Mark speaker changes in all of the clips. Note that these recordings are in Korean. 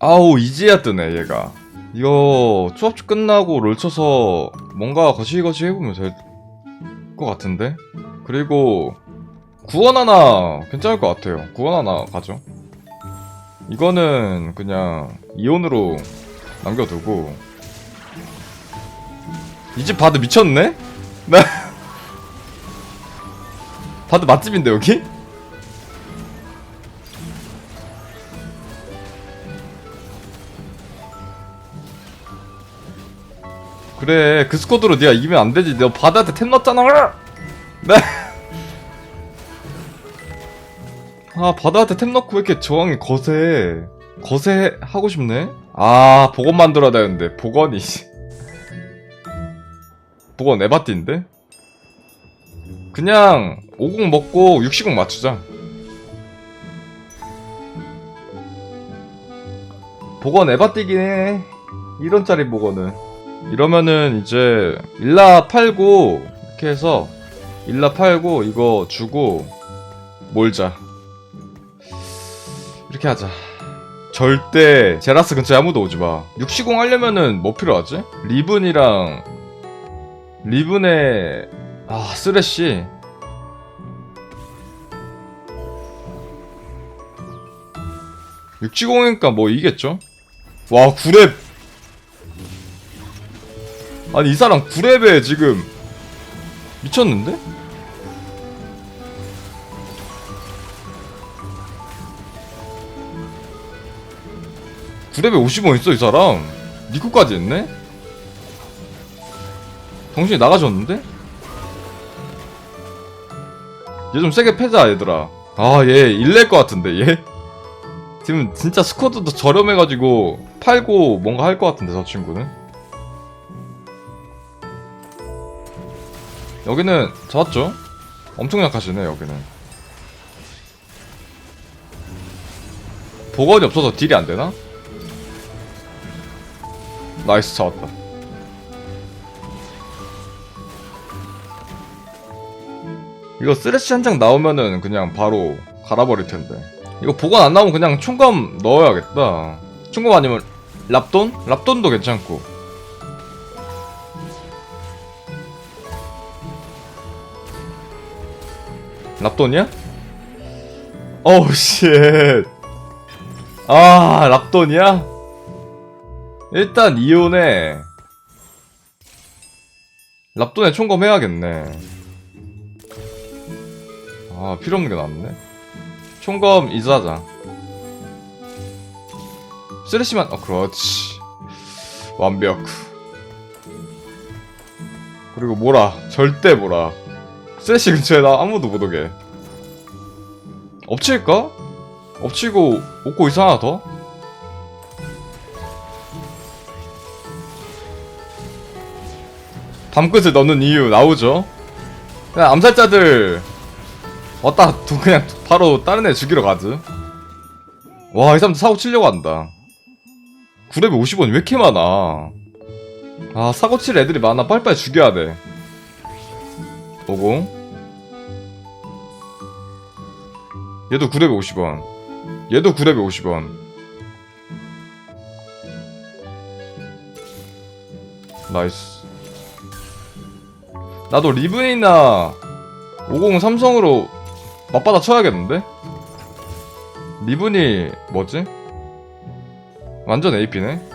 Speaker 1: 아우 이제야 뜨네 얘가. 이거 추합주 끝나고 롤 쳐서 뭔가 거시기거시 해보면 될 것 같은데? 그리고 구원 하나 괜찮을 것 같아요. 구원 하나 가죠. 이거는 그냥 이온으로 남겨두고. 이 집 바드 미쳤네? 나 바드 맛집인데 여기? 그래. 그 스쿼드로 네가 이기면 안 되지. 너 바다한테 템 넣었잖아. 네. 아 바다한테 템 넣고 왜 이렇게 저항이 거세? 거세 하고 싶네? 아 복원 만들어야 되는데. 복원이 씨. 복원 에바띠인데? 그냥 50 먹고 60공 맞추자. 복원 에바띠긴 해. 1원짜리 복원은 이러면은 이제 일라 팔고 이렇게 해서 일라 팔고 이거 주고 몰자. 이렇게 하자. 절대 제라스 근처에 아무도 오지 마. 6시공 하려면은 뭐 필요하지? 리븐이랑 리븐의 아 쓰레쉬. 육지공이니까 뭐 이겠죠? 와 9렙 아니 이 사람 9렙에 지금 미쳤는데? 구렙에 50원 있어 이 사람 니코까지 했네? 정신이 나가졌는데? 얘 좀 세게 패자 얘들아 아 얘 일낼 것 같은데 얘? 지금 진짜 스쿼드도 저렴해가지고 팔고 뭔가 할 것 같은데 저 친구는 여기는 잡았죠? 엄청 약하시네 여기는 보건이 없어서 딜이 안 되나? 나이스 잡았다 이거 쓰레쉬 한 장 나오면은 그냥 바로 갈아버릴 텐데 이거 보관 안 나오면 그냥 총검 넣어야겠다 총검 아니면 랍돈? 랍돈도 괜찮고 랍돈이야? 어우 쉣. 아 랍돈이야? 일단 이온에 랍돈에 총검 해야겠네. 아 필요없는 게 낫네. 총검 이사자. 쓰레쉬만 어 그렇지. 완벽. 그리고 뭐라? 절대 뭐라 쓰레쉬 근처에 나 아무도 못 오게 엎칠까? 엎치고 옷고 있어 하나 더? 밤끝을 넣는 이유 나오죠? 그냥 암살자들 왔다 두- 그냥 바로 다른 애 죽이러 가지 와 이 사람도 사고 치려고 한다 9렙에 50원 왜 이렇게 많아 아 사고 칠 애들이 많아 빨리빨리 죽여야 돼 오공 얘도 9렙에 50원 얘도 9렙에 50원 나이스 나도 리븐이나 50 삼성으로 맞받아 쳐야겠는데? 리븐이 뭐지? 완전 AP네?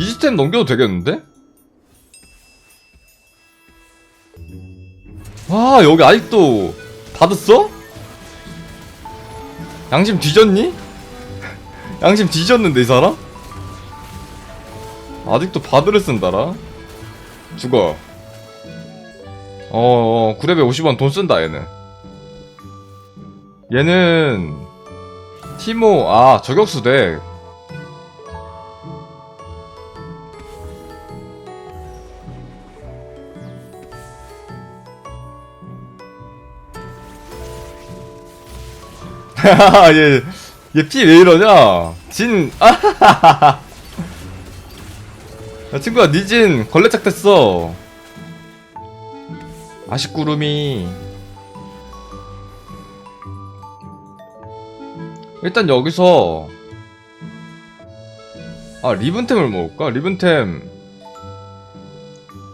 Speaker 1: 이지템 넘겨도 되겠는데? 와 여기 아직도 받았어? 양심 뒤졌니? 양심 뒤졌는데 이 사람? 아직도 바드를 쓴다라? 죽어 어 어 9렙에 50원 돈 쓴다 얘는 얘는 티모 아 저격수 덱 얘, 얘피 왜 이러냐? 진, 아, 야, 친구야, 니진 걸레짝 됐어. 아쉽구름이. 일단 여기서 아 리븐템을 먹을까? 리븐템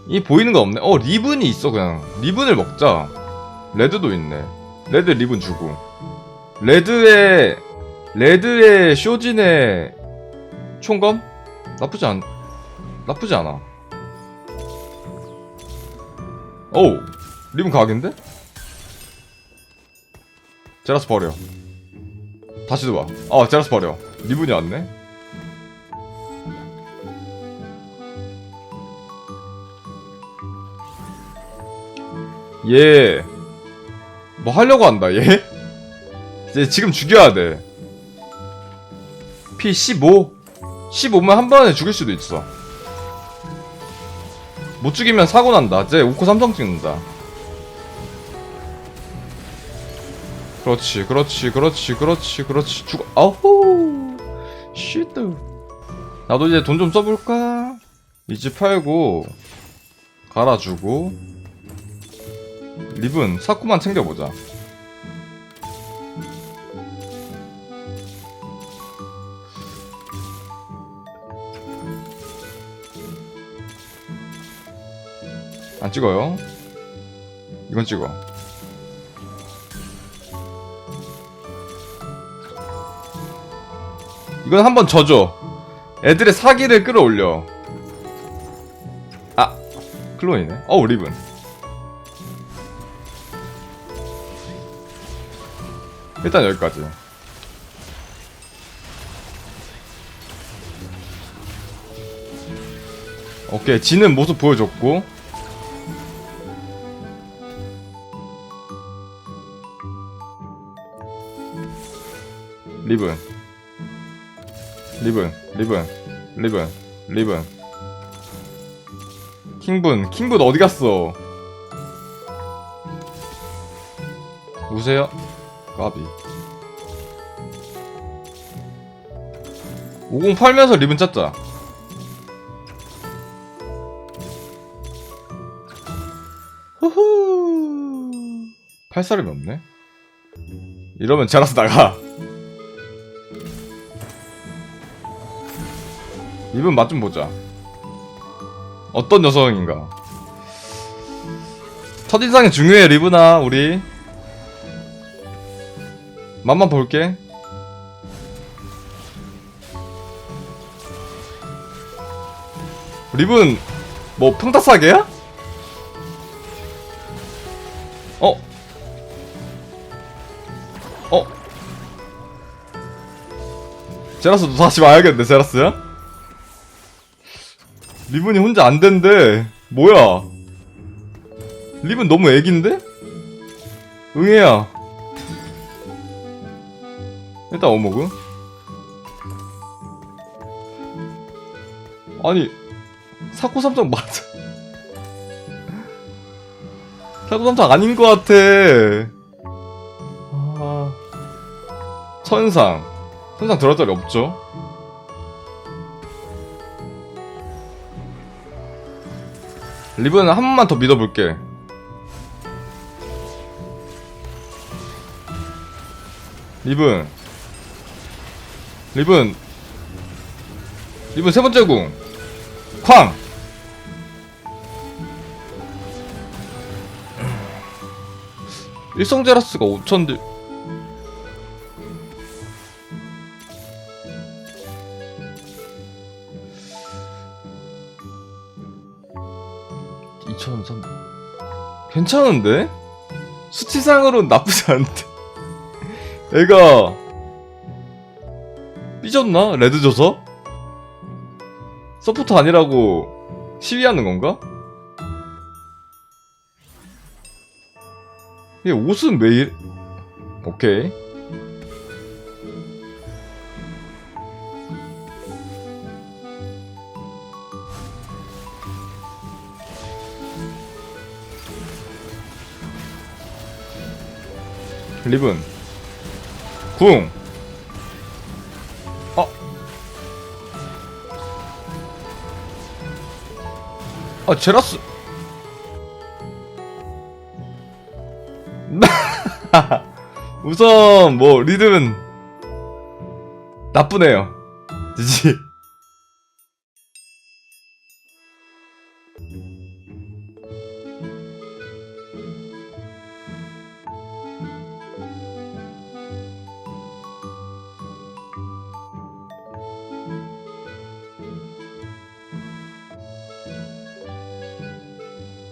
Speaker 1: 이 보이는 거 없네 어 리븐이 있어 그냥 리븐을 먹자 레드도 있네 레드 리븐 주고 레드에 레드에 쇼진의 총검? 나쁘지 않 나쁘지 않아 오우 리븐 각인데? 제라스 버려 다시 들어와 아 제라스 버려 리븐이 왔네 얘 뭐 하려고 한다 얘? 이제 지금 죽여야 돼. P15 15면 한 번에 죽일 수도 있어. 못 죽이면 사고 난다. 이제 우코 삼성 찍는다. 그렇지 그렇지 그렇지 그렇지 그렇지. 죽어 아우 쉬트 나도 이제 돈 좀 써볼까? 이 집 팔고 갈아주고 립은 사쿠만 챙겨보자 안 찍어요? 이건 찍어. 이건 한번 져줘. 애들의 사기를 끌어올려. 아 클론이네. 어우 립은 일단 여기까지. 오케이 지는 모습 보여줬고 리븐. 리븐 리븐 리븐 리븐. 킹분 킹분 어디 갔어? 우세요? 까비. 50 팔면서 리븐 짰자 후후. 팔 사람이 없네? 이러면 제라스 나가 리븐 맛좀 보자 어떤 녀석인가 첫인상이 중요해 리브나 우리 맛만 볼게 리븐 뭐 평타사계야? 어? 어? 제라스 너 다시 와야겠네 제라스야? 리븐이 혼자 안 된대. 뭐야? 리븐 너무 애긴데? 응애야. 일단 어묵은? 아니 사코 삼성 맞아. 사코 삼성 아닌 것 같아. 아. 천상. 천상 들어갈 자리 없죠 리븐은 한 번만 더 믿어볼게. 리븐 리븐 리븐 세 번째 궁. 쾅! 일성제라스가 5천들 (2,300) 괜찮은데? 수치상으로는 나쁘지 않은데 애가 삐졌나? 레드 줘서? 서포터 아니라고 시위하는 건가? 얘 옷은 왜 이래? 오케이 리븐 궁. 어? 아 제라스. 우선 뭐 리듬은 나쁘네요. 지지